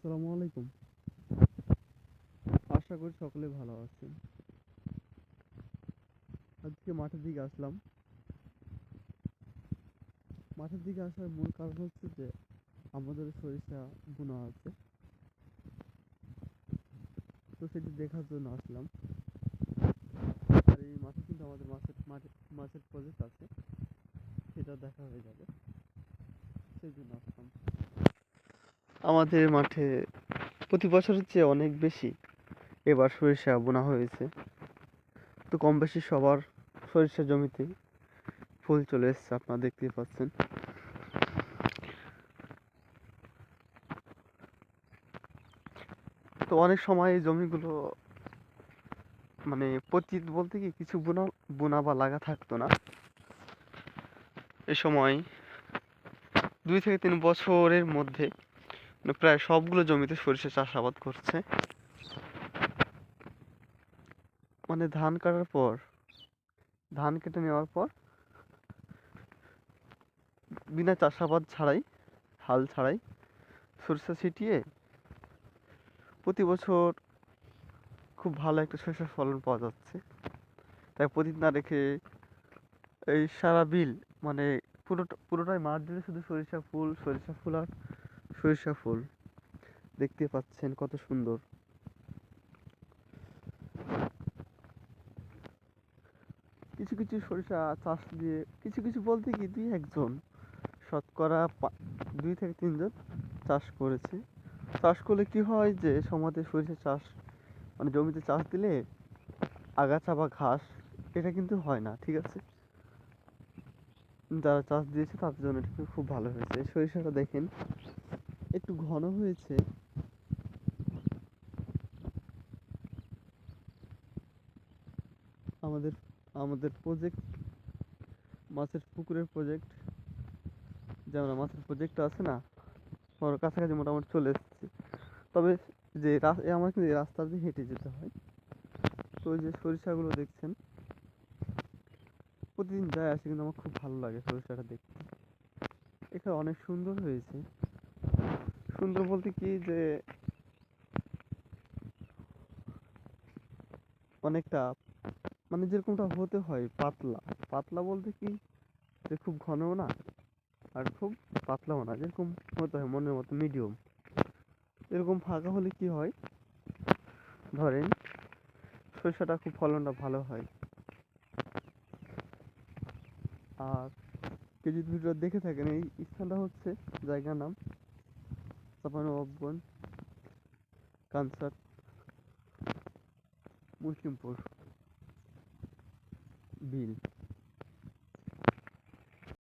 আসসালামু আলাইকুম। আশা করি সকলে ভালো আছেন। আজকে মাঠের দিকে আসলাম। মাঠের দিকে আসার মূল কারণ হচ্ছে যে, আমাদের সরিষা বোনা আছে। তো সেটি দেখার জন্য আসলাম। আর এই মাঠে কিন্তু আমাদের মাছের, মাঠে, মাছের প্রজেক্ট আছে। সেটা দেখা হয়ে যাবে। সেই জন্য আমাদের মাঠে প্রতি বছরের চেয়ে অনেক বেশি এবার সরিষা বোনা হয়েছে। তো কম বেশি সবার সরিষা জমিতে ফুল চলে এসছে, আপনারা দেখতেই পাচ্ছেন। তো অনেক সময় এই জমিগুলো মানে পতিত বলতে কি কিছু বোনা বোনা বা লাগা থাকতো না। এ সময় দুই থেকে তিন বছরের মধ্যে প্রায় সবগুলো জমিতে সরিষা চাষাবাদ করছে। মানে ধান কাটার পর, ধান কেটে নেওয়ার পর বিনা চাষাবাদ ছাড়াই, হাল ছাড়াই সরিষা ছিটিয়ে প্রতি বছর খুব ভালো একটা সরিষার ফলন পাওয়া যাচ্ছে। তাই প্রতি না রেখে এই সারা বিল মানে পুরোটা, পুরোটাই মাঠ জুড়ে শুধু সরিষা ফুল সরিষা ফুল আর সরিষা ফুল। দেখতে পাচ্ছেন কত সুন্দর। কিছু কিছু সরিষা চাষ দিয়ে, কিছু কিছু বলতে কি দুই একজন, শতকরা দুই থেকে তিনজন চাষ করেছে। চাষ করলে কি হয় যে, সমাজে সরিষা চাষ মানে জমিতে চাষ দিলে আগাছা বা ঘাস, এটা কিন্তু হয় না, ঠিক আছে? যারা চাষ দিয়েছে তাদের জন্য এটা খুব ভালো হয়েছে। সরিষাটা দেখেন। একটু ঘন হয়েছে। আমাদের আমাদের প্রজেক্ট মাছের পুকুরের প্রজেক্ট যেমন মাছের প্রজেক্ট আছে না, ওর কাছাকাছি মোটামুটি চলে এসেছি। তবে যে আমার কিন্তু রাস্তা দিয়ে হেঁটে যেতে হয়। তো ওই যে সরিষাগুলো দেখছেন, প্রতিদিন যায় আসে কিন্তু আমার খুব ভালো লাগে সরিষাটা দেখতে। এখানে অনেক সুন্দর হয়েছে। সুন্দর বলতে কি যে অনেকটা মানে যেরকমটা হতে হয় পাতলা। পাতলা বলতে কি যে খুব ঘনও না আর খুব পাতলাও না, যেরকম হতে হয় মনের মতো মিডিয়াম এরকম ফাঁকা হলে কি হয়? ধরেন সরিষাটা খুব ফলনটা ভালো হয়। আর কেউ যদি ভিডিও দেখে থাকেন, এই স্থানটা হচ্ছে জায়গার নাম চাপানবাবগঞ্জ কানসার মুসলিমপুর বিল